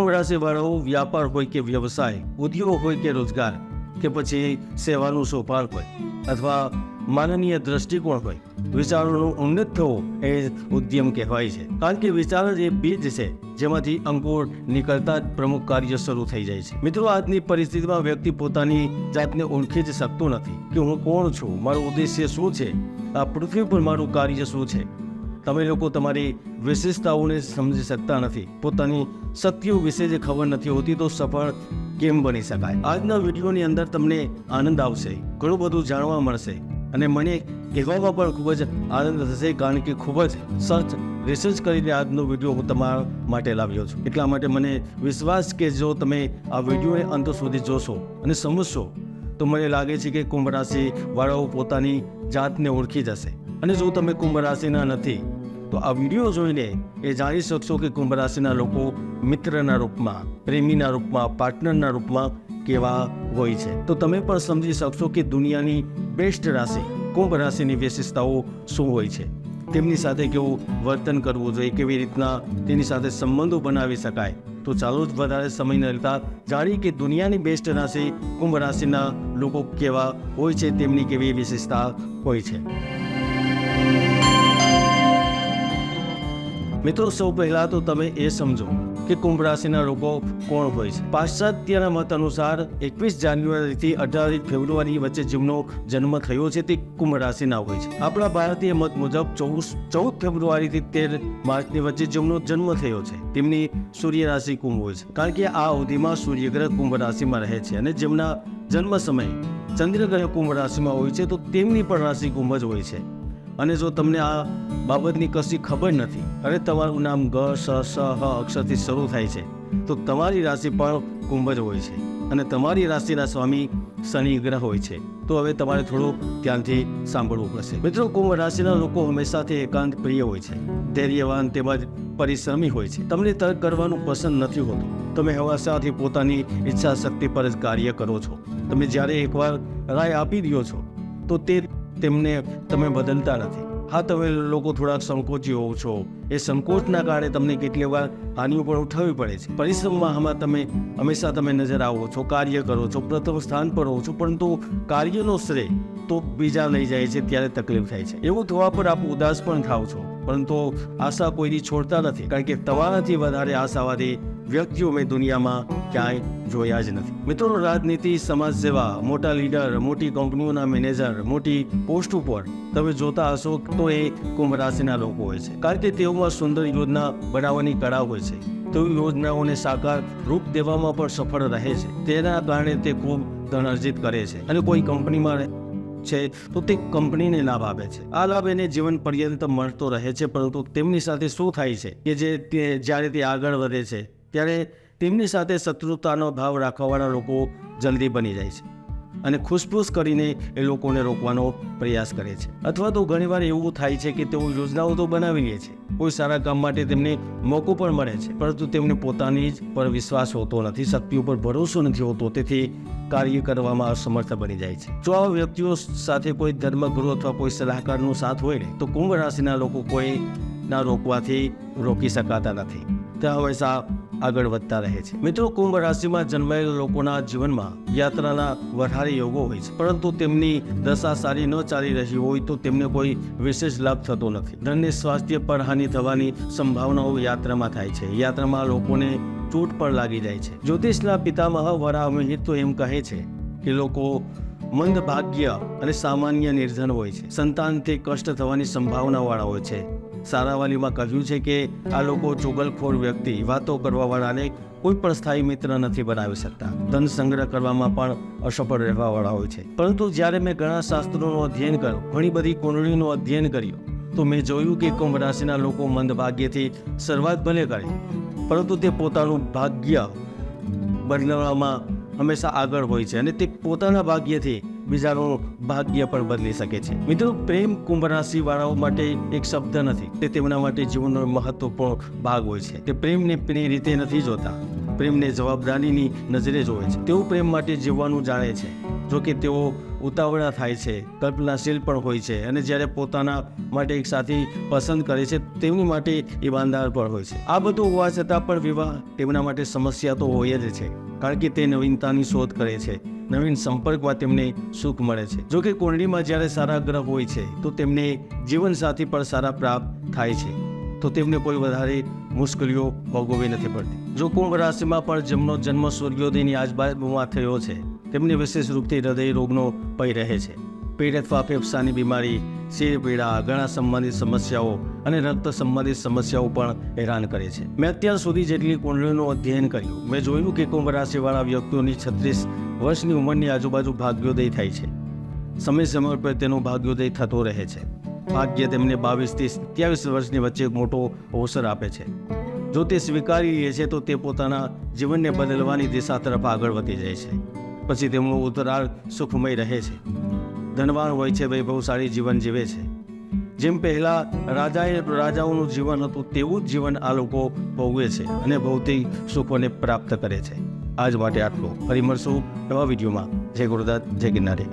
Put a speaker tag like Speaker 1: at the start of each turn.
Speaker 1: રાશિ વાળાઓ વ્યાપાર હોય કે વ્યવસાય, ઉદ્યોગ હોય કે રોજગાર, કે પછી સેવાનું સોપાન હોય અથવા માનનીય દ્રષ્ટિકોણ હોય, વિચારોનું ઉન્નત થવું એ ઉદ્યમ કહેવાય છે. કારણ કે વિચાર જ એ બીજ છે જેમાંથી અંકુર નીકળતા જ પ્રમુખ કાર્ય શરૂ થઈ જાય છે. મિત્રો, આજની પરિસ્થિતિમાં વ્યક્તિ પોતાની જાતને ઓળખી જ શકતો નથી કે હું કોણ છું, મારું ઉદ્દેશ્ય શું છે? આ પૃથ્વી પર મારું કાર્ય શું છે? તમે લોકો તમારી વિશેષતાઓને સમજી શકતા નથી. પોતાની શક્તિઓ વિશે જે ખબર નથી હોતી તો સફળ કેમ બની શકાય? આજના વિડીયોની અંદર તમને આનંદ આવશે, ઘણું બધું જાણવા મળશે અને મને કહેવામાં પણ ખૂબ જ આનંદ થશે કારણ કે ખૂબ જ સર્ચ, રિસર્ચ કરીને આજનો વીડિયો હું તમારા માટે લાવ્યો છું. એટલા માટે મને વિશ્વાસ કે જો તમે આ વિડીયોને અંત સુધી જોશો અને સમજશો, તો મને લાગે છે કે કુંભ રાશિ વાળાઓ પોતાની જાતને ઓળખી જશે. અને જો તમે કુંભ રાશિના નથી તો આ વીડિયો જોઈને એ જાણી શકશો કે કુંભ રાશિના લોકો મિત્રના રૂપમાં, પ્રેમીના રૂપમાં, પાર્ટનરના રૂપમાં કેવા હોય છે. તો તમે પણ સમજી શકશો કે દુનિયાની બેસ્ટ રાશિ, કુંભ રાશિની વિશેષતાઓ શું હોય છે. તેમની સાથે કેવું વર્તન કરવું જોઈએ, કેવી રીતના તેની સાથે સંબંધો બનાવી શકાય. તો ચાલો જ વધારે સમય ન લેતા જાણી કે દુનિયાની બેસ્ટ રાશિ, કુંભ રાશિના લોકો કેવા હોય છે, તેમની કેવી વિશેષતા હોય છે. મિત્રો સૌ પહેલા તો તમે એ સમજો કે કુંભ રાશિના લોકો કોણ હોય છે. પાશ્ચાત્યના મત અનુસાર એકવીસ જાન્યુઆરીથી અઢાર ફેબ્રુઆરી વચ્ચે જેમનો જન્મ થયો છે તે કુંભ રાશિના હોય છે. આપણા ભારતીય મત મુજબ ચૌદ ચૌદ ફેબ્રુઆરીથી તેર માર્ચની વચ્ચે જેમનો જન્મ થયો છે, તેમની સૂર્ય રાશિ કુંભ હોય છે. કારણ કે આ અવધિમાં સૂર્યગ્રહ કુંભ રાશિમાં રહે છે અને જેમના જન્મ સમયે ચંદ્રગ્રહ કુંભ રાશિમાં હોય છે, તો તેમની પણ રાશિ કુંભ જ હોય છે. અને જો તમને આ બાબતની કશી ખબર નથી અને તમારું નામ ગ, સ સ, હ અક્ષરથી શરૂ થાય છે, તો તમારી રાશિ પણ કુંભ જ હોય છે અને તમારી રાશિના સ્વામી શનિ ગ્રહ હોય છે. તો હવે તમારે થોડું ધ્યાનથી સાંભળવું પડશે. મિત્રો, કુંભ રાશિના લોકો હંમેશાથી એકાંત પ્રિય હોય છે, ધૈર્યવાન તેમજ પરિશ્રમી હોય છે. તમને તર્ક કરવાનું પસંદ નથી હોતું. તમે હવાસાથી પોતાની ઈચ્છા શક્તિ પર જ કાર્ય કરો છો. તમે જ્યારે એકવાર રાય આપી દો છો, તો તે તેમને તમે બદલતા નથી. હા, તમે લોકો થોડાક સંકોચી હોવ છો. એ સંકોચના કારણે તમને કેટલી વાર હાનિઓ પણ ઉઠાવવી પડે છે. પરિશ્રમમાં આમાં તમે હંમેશા તમે નજર આવો છો, કાર્ય કરો છો, પ્રથમ સ્થાન પર રહો છો, પરંતુ કાર્યનો શ્રેય તો બીજા લઈ જાય છે ત્યારે તકલીફ થાય છે. એવું થવા પર આપ ઉદાસ પણ થાવ છો, પરંતુ આશા કોઈની છોડતા નથી. કારણ કે તમારાથી વધારે આશાવાદી વ્યક્તિઓ મેં દુનિયામાં ક્યાંય જોયા જ નથી. મિત્રો, રાજનીતિ, સમાજ સેવા, મોટા લીડર, મોટી કંપનીઓના મેનેજર, મોટી પોસ્ટ ઉપર તમે જોતા હશો તો એ કુંભ રાશિના લોકો હોય છે. કારણ કે તેઓમાં સુંદર યોજના બનાવવાની કળા હોય છે. તો યોજનાઓને સાકાર રૂપ દેવામાં પણ સફળ રહે છે. તેના કારણે તે ખૂબ ધન અર્જિત કરે છે. અને કોઈ કંપનીમાં છે તો તે કંપનીને લાભ આપે છે. આ લાભ એને જીવન પર્યંત મળતો રહે છે. પરંતુ તેમની સાથે શું થાય છે કે જે તે જ્યારે તે આગળ વધે છે, ત્યારે તેમની સાથે શત્રુતાનો ભાવ રાખવાવાળા લોકો જલ્દી બની જાય છે અને ખુશફુશ કરીને એ લોકોને રોકવાનો પ્રયાસ કરે છે. અથવા તો ઘણીવાર એવું થાય છે કે તેઓ યોજનાઓ તો બનાવી લે છે, કોઈ સારા કામ માટે તેમને મોકો પણ મળે છે, પરંતુ તેમને પોતાની જ પર વિશ્વાસ હોતો નથી, શક્તિ ઉપર ભરોસો નથી હોતો, તેથી કાર્ય કરવામાં અસમર્થ બની જાય છે. જો આવા વ્યક્તિઓ સાથે કોઈ ધર્મગુરુ અથવા કોઈ સલાહકારનો સાથ હોય ને, તો કુંભ રાશિના લોકો કોઈ ના રોકવાથી રોકી શકાતા નથી. હવે હંમેશા આગળ વધતા રહે છે. મિત્રો, કુંભ રાશિમાં જન્માયેલા લોકોના જીવનમાં યાત્રાના વધારે યોગો હોય છે. પરંતુ તેમની દશા સારી ન ચાલી રહી હોય તો તેમને કોઈ વિશેષ લાભ થતો નથી. ધનને સ્વાસ્થ્ય પર હાનિ થવાની સંભાવનાઓ યાત્રામાં થાય છે. યાત્રામાં લોકોને ચોટ પણ લાગી જાય છે. જ્યોતિષના પિતામહ વરાહમિહિર તો એમ કહે છે કે લોકો મંદ ભાગ્ય અને સામાન્ય નિર્ધન હોય છે. સંતાનથી કષ્ટ થવાની સંભાવનાવાળા હોય છે. સારાવાલીમાં કહ્યું છે કે આ લોકો ચુગલખોર વ્યક્તિ, વાતો કરવાવાળાને કોઈ પણ સ્થાયી મિત્ર નથી બનાવી શકતા. ધન સંગ્રહ કરવામાં પણ અસફળ રહેવાવાળા હોય છે. પરંતુ જ્યારે મેં ઘણા શાસ્ત્રોનું અધ્યયન કર્યું, ઘણી બધી કુંડળીનું અધ્યયન કર્યું, તો મેં જોયું કે કુંભ રાશિના લોકો મંદ ભાગ્યથી શરૂઆત ભલે કરે, પરંતુ તે પોતાનું ભાગ્ય બદલવામાં હંમેશા આગળ હોય છે અને તે પોતાના ભાગ્યથી બીજાનું ભાગ્ય પણ બદલી શકે છે. મિત્રો, પ્રેમ કુંભ રાશિ વાળાઓ માટે એક શબ્દ નથી. તે તેમના માટે જીવનનો મહત્વપૂર્ણ ભાગ હોય છે. તે પ્રેમને પ્રેમ રીતે નથી જોતા. પ્રેમને જવાબદારીની નજરે જોવે છે. તેઓ પ્રેમ માટે જીવવાનું જાણે છે. જો કે તેઓ ઉતાવળા થાય છે, કલ્પનાશીલ પણ હોય છે અને જ્યારે પોતાના માટે એક સાથી પસંદ કરે છે, તેમની માટે ઈમાનદાર પણ હોય છે. આ બધું હોવા છતાં પણ વિવાહ તેમના માટે સમસ્યા તો હોય જ છે. કારણ કે તે નવીનતાની શોધ કરે છે. નવીન સંપર્કમાં તેમને સુખ મળે છે. જો કે જ્યારે સારા ગ્રહ હોય છે, તો તેમને જીવનસાથી પણ સારા પ્રાપ્ત થાય છે. તો તેમને કોઈ વધારે મુશ્કેલીઓ ભોગવવી નથી પડતી. જો કુંભ રાશિમાં પણ જેમનો જન્મ સૂર્યોદયની આજુબાજુમાં થયો છે, તેમને વિશેષ રૂપથી હૃદય રોગનો ભય રહે છે. પેટ અથવા ફેફસાની બીમારી, શિર પીડા ઘણા સંબંધિત સમસ્યાઓ અને રક્ત સંબંધિત સમસ્યાઓ પણ હેરાન કરે છે. મેં અત્યાર સુધી જેટલી કુંડળીનું અધ્યયન કર્યું, મેં જોયું કે કુંભ રાશિવાળા વ્યક્તિઓની છત્રીસ વર્ષની ઉંમરની આજુબાજુ ભાગ્યોદય થાય છે. સમય સમય પર તેનો ભાગ્યોદય થતો રહે છે. ભાગ્ય તેમને બાવીસથી સત્યાવીસ વર્ષની વચ્ચે મોટો અવસર આપે છે. જો તે સ્વીકારી લે છે તો તે પોતાના જીવનને બદલવાની દિશા તરફ આગળ વધી જાય છે. પછી તેમનું ઉત્તરાર્ધ સુખમય રહે છે. ધનવાન હોય છે વૈભવશાળી જીવન જીવે છે. જેમ પહેલા રાજાએ રાજાઓનું જીવન હતું, તેવું જ જીવન આ લોકો ભોગવે છે અને ભૌતિક સુખોને પ્રાપ્ત કરે છે. આજ માટે આટલું. ફરી મળશું નવા વિડીયોમાં. જય ગુરુદાસ જય ગિરનારી.